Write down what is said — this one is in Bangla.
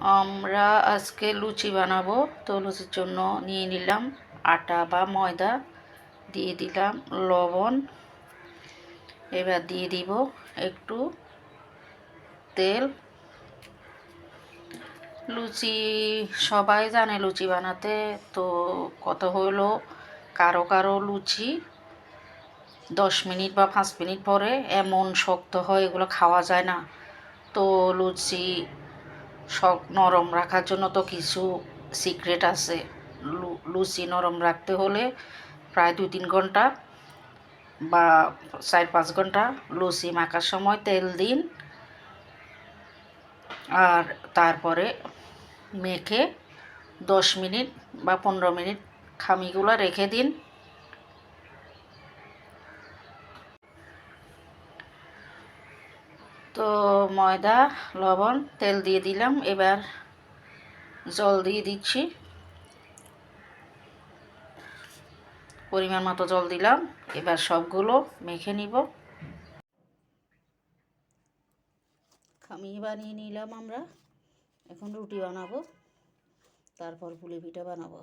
আমরা আজকে লুচি বানাবো। তো লুচির জন্য নিয়ে নিলাম আটা বা ময়দা, দিয়ে দিলাম লবণ। এবার দিয়ে দিব একটু তেল। লুচি, সবাই জানে লুচি বানাতে, তো কত হলো? কারও কারও লুচি দশ মিনিট বা পাঁচ মিনিট পরে এমন শক্ত হয়, এগুলো খাওয়া যায় না। তো লুচি শক নরম রাখার জন্য তো কিছু সিক্রেট আছে। লুচি নরম রাখতে হলে প্রায় দুই তিন ঘণ্টা বা চার পাঁচ ঘণ্টা লুচি মাখার সময় তেল দিন। আর তারপরে মেখে দশ মিনিট বা পনেরো মিনিট খামিগুলো রেখে দিন। তো ময়দা, লবণ, তেল দিয়ে দিলাম। এবার জল দিয়ে দিচ্ছি। পরিমাণ মতো জল দিলাম। এবার সবগুলো মেখে নিব। খামিয়ে বানিয়ে নিলাম আমরা। এখন রুটি বানাবো। তারপর পুলি পিঠা বানাবো।